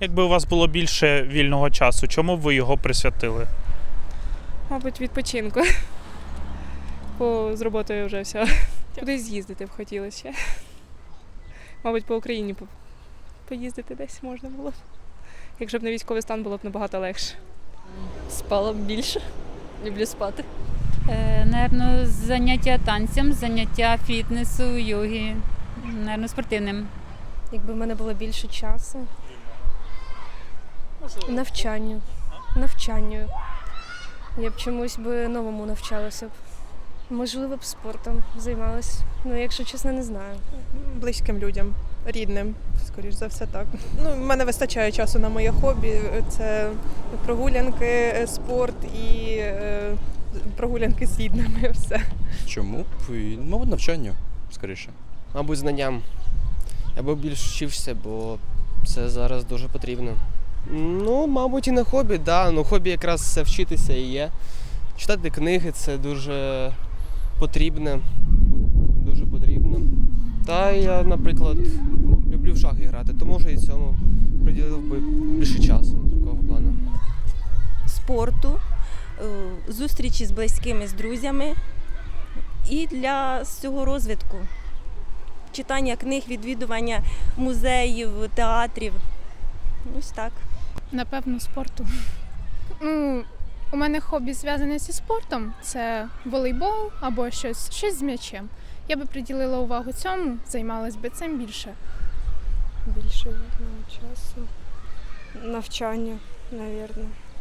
Якби у вас було більше вільного часу, чому б ви його присвятили? Мабуть, відпочинку. Бо з роботою вже все. Кудись з'їздити б хотілося ще. Мабуть, по Україні по- поїздити десь можна було. б. Якщо б не військовий стан, було б набагато легше. Спала б більше. Люблю спати. Е, Наверно, заняття танцем, заняття фітнесу, йоги, наверно, спортивним. Якби в мене було більше часу. Навчанню. Навчанню. Я б чомусь би новому навчалася б. Можливо б спортом займалась. Ну, якщо чесно, не знаю. близьким людям, рідним, скоріш за все так. Ну, в мене вистачає часу на моє хобі. Це прогулянки, е, спорт і е, прогулянки з рідними. Все. Чому б? Мабуть, навчанню, скоріше. Мабуть, знанням. Би більш вчився, бо це зараз дуже потрібно. Ну, мабуть, і на хобі, да. Ну, хобі якраз це вчитися і є. Читати книги це дуже потрібне. Дуже потрібно. Та я, наприклад, люблю в шахи грати, тому що і цьому приділив би більше часу такого плану. спорту, е, зустрічі з близькими, з друзями і для цього розвитку. Читання книг, відвідування музеїв, театрів. Ось так. Напевно, спорту. Ну, у мене хобі зв'язане зі спортом. Це волейбол або щось, щось з м'ячем. Я би приділила увагу цьому, займалась би цим більше. Більше вільного часу. Навчання, мабуть.